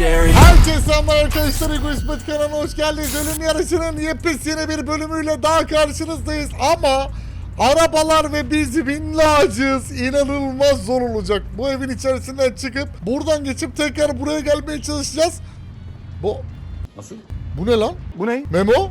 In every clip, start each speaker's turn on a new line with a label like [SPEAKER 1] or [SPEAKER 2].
[SPEAKER 1] legendary.
[SPEAKER 2] Herkese selamlar arkadaşlar. Egoist kanalına hoş geldiniz. Ölüm yarışının yepyeni bir bölümüyle daha karşınızdayız. Ama arabalar ve biz minnacığız. İnanılmaz zor olacak. Bu evin içerisinden çıkıp buradan geçip tekrar buraya gelmeye çalışacağız. Bu...
[SPEAKER 3] Nasıl?
[SPEAKER 2] Bu ne lan?
[SPEAKER 3] Bu ne?
[SPEAKER 2] Memo?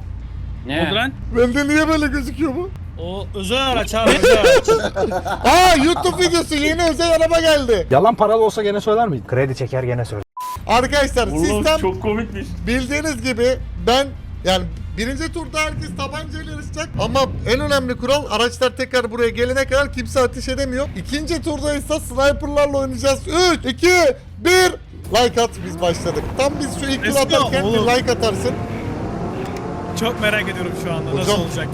[SPEAKER 3] Ne?
[SPEAKER 4] Lan.
[SPEAKER 2] Bende niye böyle gözüküyor bu?
[SPEAKER 4] O özel araç abi özel araç.
[SPEAKER 2] Aa YouTube videosu yeni özel araba geldi.
[SPEAKER 3] Yalan paralı olsa gene söyler miydin? Kredi çeker gene söyler.
[SPEAKER 2] Arkadaşlar
[SPEAKER 5] Oğlum
[SPEAKER 2] sistem
[SPEAKER 5] çok komikmiş.
[SPEAKER 2] Bildiğiniz gibi ben yani birinci turda herkes tabancayla yarışacak ama en önemli kural araçlar tekrar buraya gelene kadar kimse ateş edemiyor. İkinci turda ise sniperlarla oynayacağız. 3, 2, 1 Like at biz başladık. Tam biz şu
[SPEAKER 4] go,
[SPEAKER 2] atarken bir like atarsın.
[SPEAKER 4] Çok merak ediyorum şu anda nasıl
[SPEAKER 2] Hocam.
[SPEAKER 4] olacak.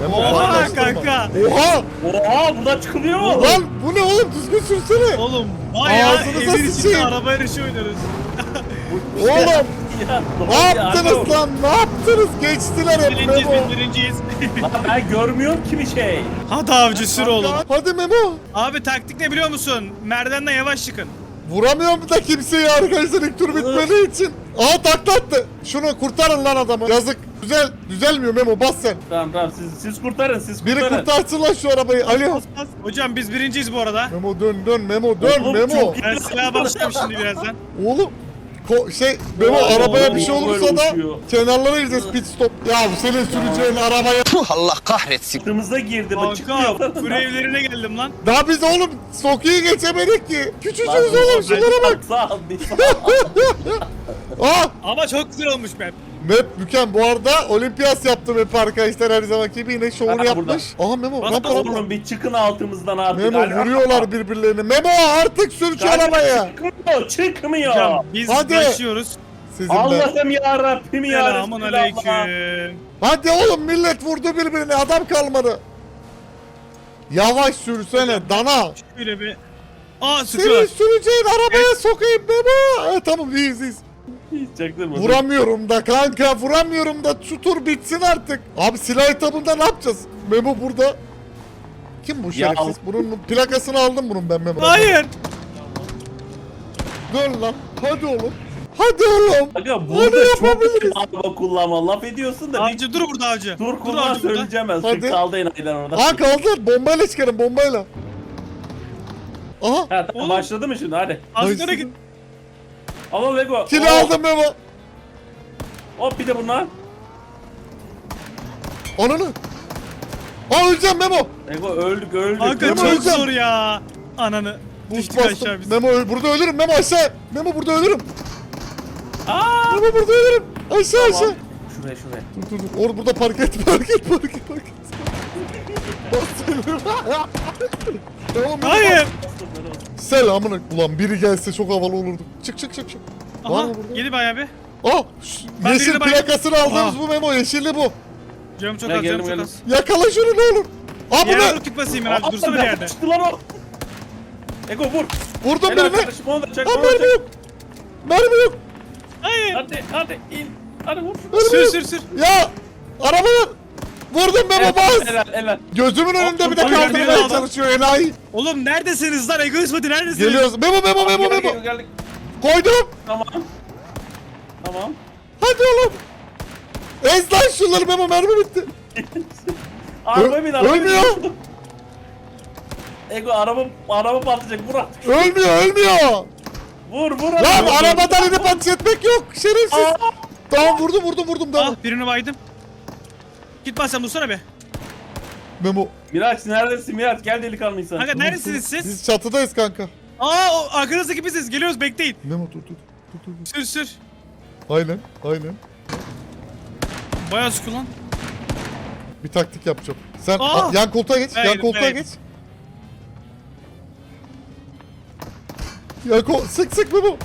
[SPEAKER 2] Memo
[SPEAKER 4] Oha kanka.
[SPEAKER 2] Oha!
[SPEAKER 5] Oha buradan çıkılıyor mu?
[SPEAKER 2] Lan bu ne oğlum düzgün sürsene.
[SPEAKER 4] Oğlum bayağı
[SPEAKER 2] Ağzınıza
[SPEAKER 4] evin içinde
[SPEAKER 2] sıçayım.
[SPEAKER 4] araba yarışı oynuyoruz.
[SPEAKER 2] Oğlum
[SPEAKER 5] Ya,
[SPEAKER 2] ne
[SPEAKER 5] ya,
[SPEAKER 2] yaptınız lan? Ne yaptınız? Geçtiler hep
[SPEAKER 4] Birinciyiz
[SPEAKER 2] Memo.
[SPEAKER 4] biz birinciyiz.
[SPEAKER 5] Lan ben görmüyorum ki bir şey.
[SPEAKER 4] Hadi avcı sür oğlum.
[SPEAKER 2] Hadi Memo.
[SPEAKER 4] Abi taktik ne biliyor musun? Merdivenden yavaş çıkın.
[SPEAKER 2] Vuramıyorum da kimseyi arkadaşlar ilk tur bitmediği için. Aa taklattı. Şunu kurtarın lan adamı. Yazık. Güzel, düzelmiyor Memo bas sen.
[SPEAKER 5] Tamam tamam siz, siz kurtarın siz
[SPEAKER 2] Biri
[SPEAKER 5] kurtarın.
[SPEAKER 2] kurtarsın lan şu arabayı. Alo.
[SPEAKER 4] Hocam biz birinciyiz bu arada.
[SPEAKER 2] Memo dön dön Memo dön
[SPEAKER 5] Oğlum,
[SPEAKER 2] Memo.
[SPEAKER 5] çok iyi.
[SPEAKER 4] Ben silaha başlayayım şimdi birazdan.
[SPEAKER 2] Oğlum. Ko şey Memo
[SPEAKER 5] Oğlum,
[SPEAKER 2] arabaya bir şey
[SPEAKER 5] oğlum,
[SPEAKER 2] olursa da
[SPEAKER 5] uçuyor.
[SPEAKER 2] kenarlara gideceğiz pit stop. Ya bu senin süreceğin arabaya.
[SPEAKER 5] Sırtımıza girdi bak
[SPEAKER 4] Kanka
[SPEAKER 5] çıkmıyor.
[SPEAKER 4] fır evlerine geldim lan.
[SPEAKER 2] Daha biz oğlum Soku'yu geçemedik ki. Küçücüğüz oğlum şunlara bak.
[SPEAKER 5] Sağ ol.
[SPEAKER 2] Aa
[SPEAKER 4] Ama çok güzel olmuş ben.
[SPEAKER 2] Map mükemmel. Bu arada olimpiyat yaptı map arkadaşlar her zamanki gibi yine şovunu
[SPEAKER 5] Ha,
[SPEAKER 2] yapmış. Aha Memo
[SPEAKER 4] Bas,
[SPEAKER 2] rampa rampa.
[SPEAKER 5] Oğlum bir çıkın altımızdan artık.
[SPEAKER 2] Memo
[SPEAKER 5] Hadi.
[SPEAKER 2] vuruyorlar birbirlerini. Memo artık sür şu arabaya.
[SPEAKER 5] Çıkmıyor çıkmıyor.
[SPEAKER 4] Hocam biz
[SPEAKER 2] Hadi.
[SPEAKER 4] başlıyoruz.
[SPEAKER 2] Sizin de.
[SPEAKER 5] Allah'ım ya Rabbim ya
[SPEAKER 4] Selamun
[SPEAKER 5] Resulallah.
[SPEAKER 4] aleyküm.
[SPEAKER 2] Hadi oğlum millet vurdu birbirine adam kalmadı. Yavaş sürsene dana.
[SPEAKER 4] Şöyle bir... Aa
[SPEAKER 2] Senin
[SPEAKER 4] sıkıyorlar.
[SPEAKER 2] süreceğin arabaya sokayım Memo. Ha, tamam iyiyiz iyiyiz.
[SPEAKER 5] Hiç.
[SPEAKER 2] Vuramıyorum da kanka vuramıyorum da şu tur bitsin artık. Abi silah etabında ne yapacağız? Memo burada. Kim bu
[SPEAKER 5] Ya
[SPEAKER 2] şerefsiz? Bunun plakasını aldım bunun ben Memo.
[SPEAKER 4] Hayır.
[SPEAKER 2] Dön lan. Hadi oğlum. Hadi oğlum.
[SPEAKER 5] Aga
[SPEAKER 2] Hadi
[SPEAKER 5] burada çok
[SPEAKER 2] yapabiliriz.
[SPEAKER 5] araba kullanma laf ediyorsun da bir
[SPEAKER 4] Avcı dur burada avcı.
[SPEAKER 5] dur
[SPEAKER 4] Dur
[SPEAKER 5] kullan
[SPEAKER 4] avcı burada.
[SPEAKER 5] söyleyeceğim ben.
[SPEAKER 2] Hadi.
[SPEAKER 5] Hadi. Kaldı enayiden orada.
[SPEAKER 2] Aa kaldı. Bombayla çıkarın bombayla. Aha.
[SPEAKER 5] Ha tamam
[SPEAKER 4] Oğlum.
[SPEAKER 5] başladı mı şimdi hadi.
[SPEAKER 4] Azıcık git.
[SPEAKER 5] Ama Lego.
[SPEAKER 2] Kili
[SPEAKER 5] Oo,
[SPEAKER 2] aldım Memo.
[SPEAKER 5] Hop bir de bunlar.
[SPEAKER 2] Ananı. Aa öleceğim Memo.
[SPEAKER 5] Lego öldük öldük.
[SPEAKER 4] Kanka
[SPEAKER 2] Memo
[SPEAKER 4] çok
[SPEAKER 2] öleceğim.
[SPEAKER 4] zor ya. Ananı.
[SPEAKER 2] Buz
[SPEAKER 4] Düştük aşağı
[SPEAKER 2] bastım.
[SPEAKER 4] biz.
[SPEAKER 2] Memo öl- burada ölürüm Memo aşağı. Memo burada ölürüm.
[SPEAKER 5] Aa!
[SPEAKER 2] Memo burada ölürüm. Aşağı aşağı.
[SPEAKER 5] Tamam. Şuraya şuraya.
[SPEAKER 2] Dur dur dur. Or burada park et park et park et park et. Bastırıyorum. tamam Memo.
[SPEAKER 4] Hayır.
[SPEAKER 2] Selamını. Ulan biri gelse çok havalı olurdu. Çık çık çık çık. Var
[SPEAKER 4] Aha
[SPEAKER 2] mı burada?
[SPEAKER 4] yedi bayağı bir.
[SPEAKER 2] Şu-
[SPEAKER 4] Ben
[SPEAKER 2] yeşil
[SPEAKER 4] birini bay-
[SPEAKER 2] plakasını aldığımız
[SPEAKER 4] Aa.
[SPEAKER 2] bu Memo yeşilli bu.
[SPEAKER 4] Canım çok az canım çok az.
[SPEAKER 2] Yakala şunu ne olur. Aa bu
[SPEAKER 4] Yere
[SPEAKER 2] ne?
[SPEAKER 4] dur git basayım ben abi dursana bir yerde.
[SPEAKER 5] Çıktı lan o. Ego vur.
[SPEAKER 2] Vurdum
[SPEAKER 5] Helal
[SPEAKER 2] birini.
[SPEAKER 5] kardeşim onu da çak
[SPEAKER 2] Aa
[SPEAKER 5] onu da
[SPEAKER 2] mermi yok. Mermi yok.
[SPEAKER 4] Hayır.
[SPEAKER 5] Hadi hadi in. Hadi vur.
[SPEAKER 2] Mermi
[SPEAKER 4] Sür
[SPEAKER 2] yok.
[SPEAKER 4] sür sür.
[SPEAKER 2] Ya arabalar. Vurdum Memo bas.
[SPEAKER 5] Helal helal.
[SPEAKER 2] Gözümün önünde bir de kaldırmaya çalışıyor enayi.
[SPEAKER 4] Oğlum neredesiniz lan egoist hadi neredesiniz?
[SPEAKER 2] Geliyoruz. Memo Memo Memo Memo. Koydum.
[SPEAKER 5] Tamam. Tamam.
[SPEAKER 2] Hadi oğlum. Ez lan şunları Memo mermi bitti.
[SPEAKER 5] Araba bin araba bin.
[SPEAKER 2] ölmüyor.
[SPEAKER 5] Ego araba araba patlayacak vur artık.
[SPEAKER 2] Ölmüyor ölmüyor.
[SPEAKER 5] Vur vur.
[SPEAKER 2] Lan arabadan inip ateş etmek yok. Şerefsiz.
[SPEAKER 5] Aa!
[SPEAKER 2] Tamam vurdum vurdum vurdum tamam.
[SPEAKER 4] Ah birini baydım. Git basacağım dursana be.
[SPEAKER 2] Memo.
[SPEAKER 5] Miraç neredesin Miraç gel delikanlıysan.
[SPEAKER 4] Kanka neredesiniz siz?
[SPEAKER 2] Biz çatıdayız kanka.
[SPEAKER 4] Aa o arkanızdaki biziz geliyoruz bekleyin.
[SPEAKER 2] Memo dur dur. Dur dur. dur.
[SPEAKER 4] Sür sür.
[SPEAKER 2] Aynen aynen.
[SPEAKER 4] Bayağı sıkı lan.
[SPEAKER 2] Bir taktik yapacağım. Sen
[SPEAKER 4] Aa!
[SPEAKER 2] a- yan koltuğa geç.
[SPEAKER 4] Hayır,
[SPEAKER 2] yan koltuğa
[SPEAKER 4] hayır.
[SPEAKER 2] geç. Yan kol sık sık Memo.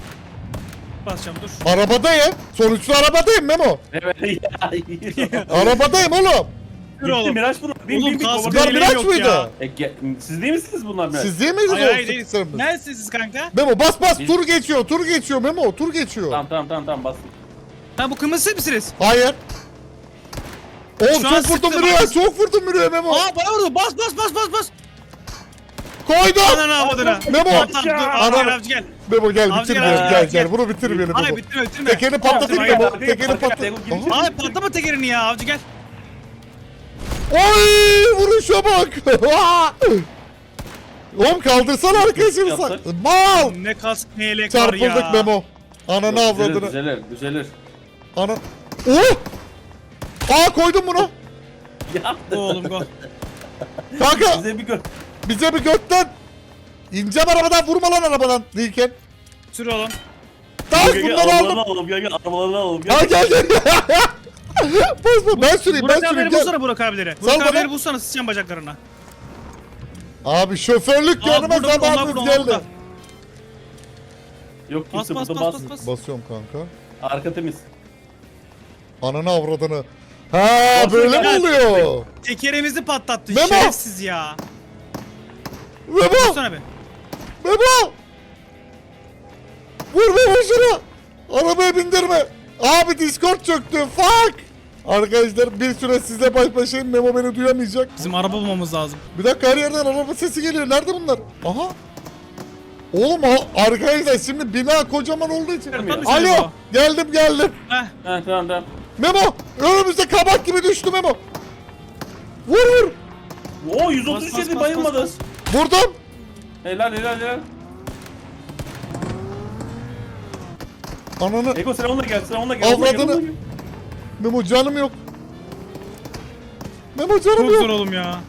[SPEAKER 4] Basacağım dur.
[SPEAKER 2] Arabadayım. Sonuçta arabadayım Memo.
[SPEAKER 5] Evet ya.
[SPEAKER 2] Arabadayım oğlum.
[SPEAKER 4] Dur oğlum.
[SPEAKER 5] Miraç bunlar. Bin
[SPEAKER 4] Oğlum,
[SPEAKER 5] bin bin.
[SPEAKER 2] Bunlar
[SPEAKER 4] Yeleğim
[SPEAKER 2] Miraç
[SPEAKER 4] yok
[SPEAKER 2] mıydı?
[SPEAKER 4] ya.
[SPEAKER 5] E, ge- siz değil misiniz bunlar Miraç?
[SPEAKER 2] Siz değil miydiniz
[SPEAKER 4] Hayır hayır değil.
[SPEAKER 2] sıktıklarımız?
[SPEAKER 4] Neredesiniz siz kanka?
[SPEAKER 2] Memo bas bas
[SPEAKER 5] Biz-
[SPEAKER 2] tur geçiyor tur geçiyor Memo tur geçiyor.
[SPEAKER 5] Tamam tamam tamam tamam bastım.
[SPEAKER 4] Tamam bu kırmızı siz misiniz?
[SPEAKER 2] Hayır. Oğlum
[SPEAKER 4] Şu an
[SPEAKER 2] çok vurdum
[SPEAKER 4] sıktı
[SPEAKER 2] buraya
[SPEAKER 4] bak.
[SPEAKER 2] çok vurdum buraya Memo.
[SPEAKER 4] Aa bana vurdu bas bas bas bas bas.
[SPEAKER 2] Koydum.
[SPEAKER 4] Ananı avradına.
[SPEAKER 2] Memo.
[SPEAKER 4] Tamam tamam dur. Avcı
[SPEAKER 2] Ana-
[SPEAKER 4] gel avcı gel.
[SPEAKER 2] Memo gel
[SPEAKER 4] Avcı
[SPEAKER 2] bitirmeyelim
[SPEAKER 4] gel,
[SPEAKER 2] gel
[SPEAKER 4] avcı
[SPEAKER 2] gel.
[SPEAKER 4] gel.
[SPEAKER 2] Bunu bitirmeyelim
[SPEAKER 4] Hayır
[SPEAKER 2] Memo.
[SPEAKER 4] bitirme bitirme.
[SPEAKER 2] Tekerini patlatayım Memo. Tekerini
[SPEAKER 5] gel,
[SPEAKER 2] patlat. Aha.
[SPEAKER 4] Abi patlama tekerini ya avcı gel.
[SPEAKER 2] Oy vuruşa bak. Oğlum kaldırsana
[SPEAKER 5] Yapsak.
[SPEAKER 2] sak. Mal.
[SPEAKER 4] Ne kask ne yelek var ya.
[SPEAKER 2] Çarpıldık Memo. Ananı avradını.
[SPEAKER 5] düzelir, düzelir.
[SPEAKER 2] Ana. Oh! Aa koydum bunu.
[SPEAKER 5] Ya
[SPEAKER 4] oğlum go.
[SPEAKER 2] Kanka
[SPEAKER 5] bize bir gör.
[SPEAKER 2] Bize bir gökten. İneceğim arabadan vurma lan arabadan değilken.
[SPEAKER 4] Sür oğlum.
[SPEAKER 2] Tamam
[SPEAKER 5] Gel gel
[SPEAKER 2] bunları
[SPEAKER 5] arabalarını
[SPEAKER 2] aldım.
[SPEAKER 5] alalım gel gel arabalarını alalım
[SPEAKER 2] Ha
[SPEAKER 5] gel.
[SPEAKER 2] gel gel. Bas bas ben süreyim ben
[SPEAKER 4] Burak
[SPEAKER 2] süreyim
[SPEAKER 4] abileri
[SPEAKER 2] gel.
[SPEAKER 4] bulsana Burak abileri. Burak
[SPEAKER 2] bana.
[SPEAKER 4] abileri bulsana sıçacağım bacaklarına.
[SPEAKER 2] Abi şoförlük
[SPEAKER 4] burada, burada, onlar
[SPEAKER 2] zamanımız
[SPEAKER 4] burada,
[SPEAKER 2] geldi.
[SPEAKER 5] Yok
[SPEAKER 4] Bas
[SPEAKER 5] kimse
[SPEAKER 4] bas
[SPEAKER 5] burada
[SPEAKER 4] bas
[SPEAKER 5] bas.
[SPEAKER 4] bas bas.
[SPEAKER 2] Basıyorum kanka.
[SPEAKER 5] Arka temiz.
[SPEAKER 2] Ananı avradını. Ha böyle mi oluyor?
[SPEAKER 4] Tekerimizi patlattı
[SPEAKER 2] Memo.
[SPEAKER 4] şerefsiz ya.
[SPEAKER 2] Memo!
[SPEAKER 4] Vursana be.
[SPEAKER 2] Memo! Vur Memo şunu! Arabaya bindirme! Abi Discord çöktü. Fuck! Arkadaşlar bir süre sizle baş başayım. Memo beni duyamayacak.
[SPEAKER 4] Bizim araba bulmamız lazım.
[SPEAKER 2] Bir dakika her yerden araba sesi geliyor. Nerede bunlar? Aha! Oğlum ha, arkadaşlar şimdi bina kocaman olduğu için. Alo! Geldim geldim.
[SPEAKER 4] Heh.
[SPEAKER 5] Ha tamam tamam.
[SPEAKER 2] Memo! Önümüzde kabak gibi düştü Memo. Vur vur!
[SPEAKER 5] Oo
[SPEAKER 4] Bas,
[SPEAKER 5] 133
[SPEAKER 4] bas,
[SPEAKER 5] yedi
[SPEAKER 4] bas,
[SPEAKER 5] bayılmadı.
[SPEAKER 4] bas,
[SPEAKER 2] Vurdum!
[SPEAKER 5] Helal helal helal.
[SPEAKER 2] Ananı
[SPEAKER 5] Ego sen onunla gel sen onunla gel. onunla gel,
[SPEAKER 2] Avradını-
[SPEAKER 5] onunla gel.
[SPEAKER 2] Memo canım yok. Memo canım
[SPEAKER 4] Çok
[SPEAKER 2] yok.
[SPEAKER 4] zor oğlum ya.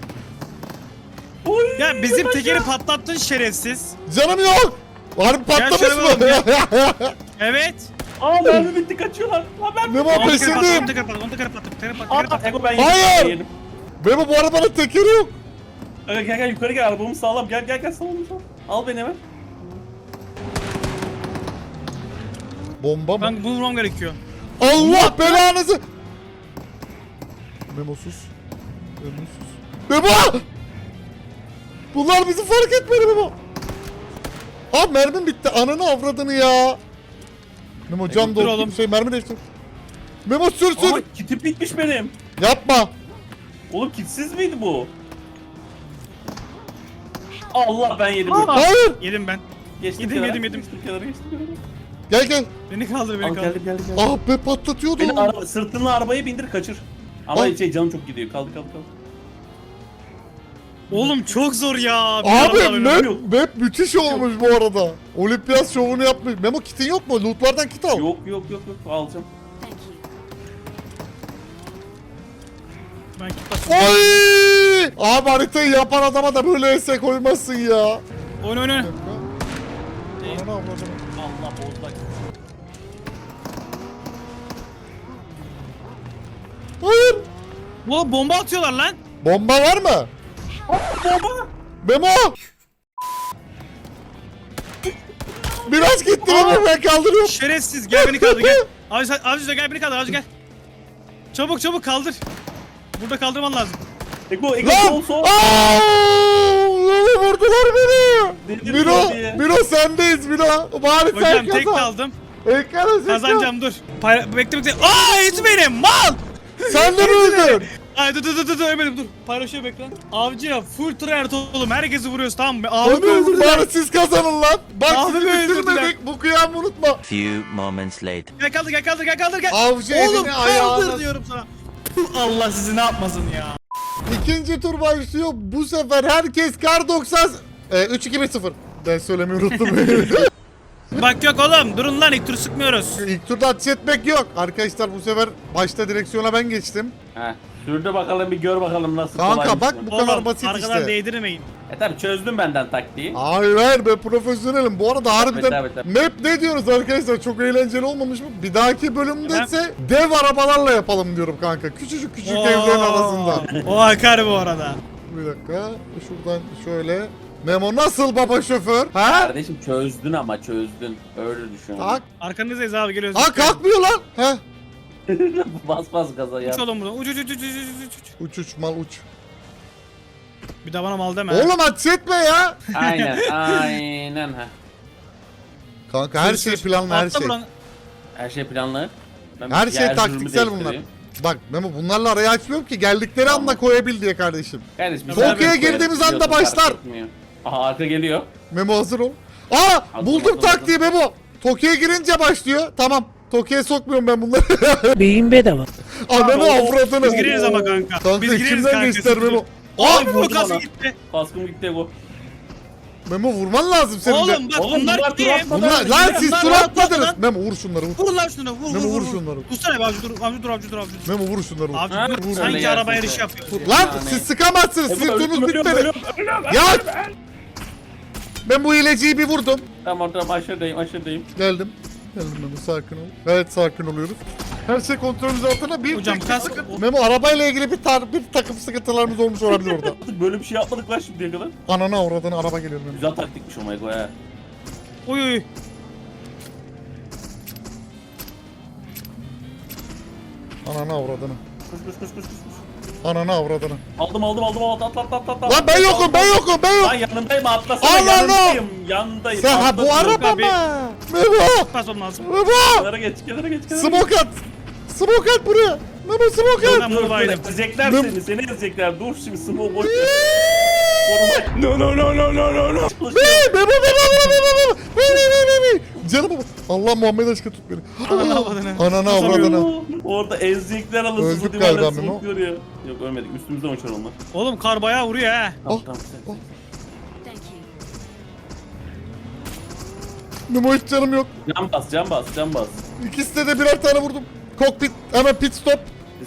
[SPEAKER 5] Oy,
[SPEAKER 4] Ya bizim
[SPEAKER 5] aşağı.
[SPEAKER 4] tekeri patlattın şerefsiz.
[SPEAKER 2] Canım yok. Harbi patlamış
[SPEAKER 4] şöyle
[SPEAKER 2] mı?
[SPEAKER 4] Evet.
[SPEAKER 5] Aa mermi bitti kaçıyorlar. Aa mermi.
[SPEAKER 2] Memo
[SPEAKER 4] Onu tekeri patlat,
[SPEAKER 2] peşindeyim.
[SPEAKER 4] onu tekeri patlat, onu tekeri patlat, tekeri patlat, tekeri
[SPEAKER 5] Aa
[SPEAKER 4] patlat.
[SPEAKER 5] Ego ben yedim.
[SPEAKER 2] Hayır.
[SPEAKER 5] ben yedim.
[SPEAKER 2] Memo bu arabanın tekeri yok.
[SPEAKER 5] Gel gel gel yukarı gel arabamız sağlam. Gel gel gel sağlam sağlam. Al beni hemen.
[SPEAKER 2] Bomba mı?
[SPEAKER 4] Ben bunu vurmam gerekiyor.
[SPEAKER 2] Allah belanızı. Memo sus. Memo! Bunlar bizi fark etmedi Memo. Abi mermim bitti. Ananı avradını ya. Memo can
[SPEAKER 4] dur
[SPEAKER 2] doldu.
[SPEAKER 4] oğlum.
[SPEAKER 2] Şey mermi değiştir. Memo sür sür.
[SPEAKER 5] Aa kitim bitmiş benim.
[SPEAKER 2] Yapma.
[SPEAKER 5] Oğlum kitsiz miydi bu? Allah ben yedim.
[SPEAKER 4] Aa.
[SPEAKER 2] Hayır.
[SPEAKER 4] Yedim ben.
[SPEAKER 5] Geçtim
[SPEAKER 4] Yedim, yedim, yedim.
[SPEAKER 5] Geçtim kenara geçtim kenara.
[SPEAKER 2] Gel gel.
[SPEAKER 4] Beni kaldır, beni
[SPEAKER 5] Al
[SPEAKER 4] kaldır.
[SPEAKER 5] geldim geldim geldim.
[SPEAKER 2] Ah be patlatıyordu.
[SPEAKER 5] Beni araba, sırtınla arabaya bindir kaçır. Ama
[SPEAKER 2] Al.
[SPEAKER 5] şey canım çok gidiyor. Kaldı kaldı kaldı.
[SPEAKER 4] Oğlum çok zor ya. Bir
[SPEAKER 2] Abi
[SPEAKER 4] araba
[SPEAKER 2] map, map müthiş olmuş bu arada. Olimpiyat şovunu yapmış. Memo kitin yok mu? Lootlardan kit al.
[SPEAKER 5] Yok yok yok yok alacağım.
[SPEAKER 4] Ben kit basıyorum.
[SPEAKER 2] Oy! Abi haritayı yapan adama da böyle esek koymazsın ya.
[SPEAKER 4] Oyna oyna oyna.
[SPEAKER 2] Ananı.
[SPEAKER 5] Allah bozdak.
[SPEAKER 2] Hayır.
[SPEAKER 4] Oğlum bomba atıyorlar lan.
[SPEAKER 2] Bomba var mı?
[SPEAKER 5] Baba.
[SPEAKER 2] Memo! Biraz gitti Memo ben kaldırıyorum.
[SPEAKER 4] Şerefsiz gel beni kaldır gel. Abi sen abi sen gel beni kaldır abi gel. Çabuk çabuk kaldır. Burada kaldırman lazım.
[SPEAKER 5] Ego Ego
[SPEAKER 2] Lan!
[SPEAKER 5] sol sol.
[SPEAKER 2] Aa! Lan vurdular beni.
[SPEAKER 5] Dedim
[SPEAKER 2] Miro,
[SPEAKER 5] diye.
[SPEAKER 2] Miro sendeyiz Miro. Bari sen
[SPEAKER 4] Hocam tek
[SPEAKER 2] kazan.
[SPEAKER 4] kaldım.
[SPEAKER 2] Ekran özür
[SPEAKER 4] Kazanacağım dur. Bekle bekle. Aa et benim mal.
[SPEAKER 2] Sen de mi öldün?
[SPEAKER 4] Ay dur dur dur dur dur ölmedim dur. Paylaşıyor bekle. Avcı ya full tryhard oğlum herkesi vuruyoruz tamam mı? Abi
[SPEAKER 2] Onu
[SPEAKER 4] öldürdüler.
[SPEAKER 2] Bari siz kazanın lan. Bak
[SPEAKER 4] Abi
[SPEAKER 2] sizi
[SPEAKER 4] öldürdüler.
[SPEAKER 2] bitirmedik. Bu kıyamı unutma.
[SPEAKER 1] Few moments later.
[SPEAKER 4] Gel kaldır gel kaldır gel kaldır gel.
[SPEAKER 2] Avcı
[SPEAKER 4] Oğlum
[SPEAKER 2] elini ayağını.
[SPEAKER 4] kaldır diyorum sana. Allah sizi ne yapmasın ya.
[SPEAKER 2] İkinci tur başlıyor. Bu sefer herkes kar 90. E, 3-2-1-0. Ben söylemeyi unuttum.
[SPEAKER 4] Bak yok oğlum durun lan ilk tur sıkmıyoruz.
[SPEAKER 2] İlk turda ateş etmek yok. Arkadaşlar bu sefer başta direksiyona ben geçtim.
[SPEAKER 5] Heh. Sürdü bakalım bir gör bakalım nasıl
[SPEAKER 2] Kanka
[SPEAKER 5] kolaymış
[SPEAKER 2] bak
[SPEAKER 5] bu.
[SPEAKER 2] bu kadar
[SPEAKER 4] Oğlum
[SPEAKER 2] basit
[SPEAKER 4] arkadan
[SPEAKER 2] işte.
[SPEAKER 4] değdirmeyin.
[SPEAKER 5] E tabi çözdüm benden taktiği.
[SPEAKER 2] Hayır ben profesyonelim. Bu arada harbiden
[SPEAKER 5] tabii, tabii.
[SPEAKER 2] map ne diyoruz arkadaşlar çok eğlenceli olmamış mı? Bir dahaki bölümde ise dev arabalarla yapalım diyorum kanka. Küçücük küçük
[SPEAKER 4] Oo.
[SPEAKER 2] evlerin arasında.
[SPEAKER 4] O akar bu arada.
[SPEAKER 2] Bir dakika şuradan şöyle. Memo nasıl baba şoför? Ha?
[SPEAKER 5] Kardeşim çözdün ama çözdün. Öyle düşün.
[SPEAKER 2] Kalk.
[SPEAKER 4] Arkanızdayız abi geliyoruz.
[SPEAKER 2] Ha kalkmıyor lan. Ha?
[SPEAKER 5] bas bas gaza ya.
[SPEAKER 4] Uç oğlum buradan. Uç uç uç uç uç uç uç.
[SPEAKER 2] Uç uç mal uç.
[SPEAKER 4] Bir daha bana mal deme.
[SPEAKER 2] Oğlum ateş etme ya.
[SPEAKER 5] Aynen aynen ha.
[SPEAKER 2] Kanka her
[SPEAKER 4] Sür,
[SPEAKER 2] şey
[SPEAKER 4] sür.
[SPEAKER 2] planlı her
[SPEAKER 4] Atla
[SPEAKER 2] şey.
[SPEAKER 4] buradan.
[SPEAKER 5] Her şey planlı. Ben
[SPEAKER 2] Her
[SPEAKER 5] bir
[SPEAKER 2] şey
[SPEAKER 5] yer
[SPEAKER 2] taktiksel bunlar.
[SPEAKER 5] değiştireyim.
[SPEAKER 2] Bak Memo bunlarla arayı açmıyorum ki geldikleri anda koyabil diye kardeşim.
[SPEAKER 5] Kardeşim, biz
[SPEAKER 2] Tokyo'ya
[SPEAKER 5] zaten
[SPEAKER 2] girdiğimiz
[SPEAKER 5] koyarız,
[SPEAKER 2] anda
[SPEAKER 5] biliyorsun,
[SPEAKER 2] başlar.
[SPEAKER 5] fark etmiyor. Aha arka geliyor.
[SPEAKER 2] Memo hazır ol. Aa
[SPEAKER 5] Hazır,
[SPEAKER 2] buldum
[SPEAKER 5] hazır,
[SPEAKER 2] taktiği Memo. Tokyo'ya girince başlıyor. Tamam. Tokyo'ya sokmuyorum ben bunları.
[SPEAKER 1] Beyin bedava.
[SPEAKER 5] Aa, o-
[SPEAKER 2] avradını.
[SPEAKER 4] Biz gireriz ama kanka.
[SPEAKER 2] Kanka
[SPEAKER 4] Biz gireriz
[SPEAKER 2] içimden
[SPEAKER 4] kanka. sıkıntı
[SPEAKER 2] Memo. Aa
[SPEAKER 4] Abi bu
[SPEAKER 5] vurdu
[SPEAKER 4] gitti.
[SPEAKER 5] Kaskım gitti Ego.
[SPEAKER 2] Memo vurman lazım senin de.
[SPEAKER 4] Oğlum bak
[SPEAKER 5] Oğlum
[SPEAKER 4] bunlar
[SPEAKER 5] bunlar
[SPEAKER 4] gitti.
[SPEAKER 5] atmadı.
[SPEAKER 2] Bunlar, lan siz
[SPEAKER 4] Bunlar
[SPEAKER 2] tur
[SPEAKER 4] atmadı
[SPEAKER 2] atmadınız.
[SPEAKER 4] lan.
[SPEAKER 2] Memo vur şunları vur.
[SPEAKER 4] Vur lan şuna vur
[SPEAKER 2] Memo
[SPEAKER 4] vur
[SPEAKER 2] vur
[SPEAKER 4] vur.
[SPEAKER 2] şunları.
[SPEAKER 4] Dursana be avcı dur avcı dur avcı dur avcı dur.
[SPEAKER 2] Memo vur şunları vur.
[SPEAKER 4] Avcı
[SPEAKER 5] Ha,
[SPEAKER 4] dur.
[SPEAKER 5] vur,
[SPEAKER 4] Sanki
[SPEAKER 5] öyle
[SPEAKER 4] araba yarışı
[SPEAKER 5] sen.
[SPEAKER 4] yapıyor.
[SPEAKER 2] Lan
[SPEAKER 5] Yani.
[SPEAKER 2] siz sıkamazsınız. Sizin turunuz bitmedi. Ya!
[SPEAKER 5] Ben
[SPEAKER 2] bu hileciyi bir vurdum.
[SPEAKER 5] Tamam tamam aşağıdayım aşağıdayım.
[SPEAKER 2] Geldim. Memo sakin ol. Gayet sakin oluyoruz. Her şey kontrolümüz altında. Bir
[SPEAKER 4] Hocam
[SPEAKER 2] tek
[SPEAKER 4] kas-
[SPEAKER 2] sıkıntı- Memo arabayla ilgili bir, tar bir takım sıkıntılarımız olmuş olabilir orada.
[SPEAKER 5] Böyle bir şey yapmadık lan şimdiye kadar.
[SPEAKER 2] Anana avradını araba geliyor Memo.
[SPEAKER 5] Güzel taktikmiş o Ego he.
[SPEAKER 4] Uy uy.
[SPEAKER 2] Anana avradını.
[SPEAKER 5] Koş koş koş koş koş.
[SPEAKER 2] Anana avradını.
[SPEAKER 5] Aldım aldım aldım atla atla atla atla.
[SPEAKER 2] Lan ben yokum ben yokum ben
[SPEAKER 5] Lan
[SPEAKER 2] yok.
[SPEAKER 5] yanındayım atlasana
[SPEAKER 2] Allah Allah.
[SPEAKER 5] yanındayım. Yanındayım.
[SPEAKER 2] Sen ha bu araba mı? Memo!
[SPEAKER 4] Basmam lazım.
[SPEAKER 2] Memo!
[SPEAKER 5] Kenara geç kenara geç kenara geç.
[SPEAKER 2] Smoke at! Smoke at buraya! Memo smoke at!
[SPEAKER 4] Ben baydım.
[SPEAKER 5] ezecekler
[SPEAKER 2] Dur.
[SPEAKER 5] seni seni ezecekler. Dur şimdi smoke boş ver.
[SPEAKER 3] No no no no no no no.
[SPEAKER 2] Memo Memo Memo Memo Memo Memo Memo Canım baba. Allah Muhammed aşkına tut beni.
[SPEAKER 4] Ananı avradını.
[SPEAKER 2] Ananı avradını.
[SPEAKER 5] Orada ezecekler alırsız.
[SPEAKER 2] Öldük galiba Memo.
[SPEAKER 5] Yok ölmedik üstümüzden uçar onlar.
[SPEAKER 4] Oğlum kar bayağı vuruyor ha.
[SPEAKER 5] Tamam tamam.
[SPEAKER 2] Memo hiç canım yok.
[SPEAKER 5] Can bas can bas can bas.
[SPEAKER 2] İkisine de birer tane vurdum. Kokpit hemen pit stop.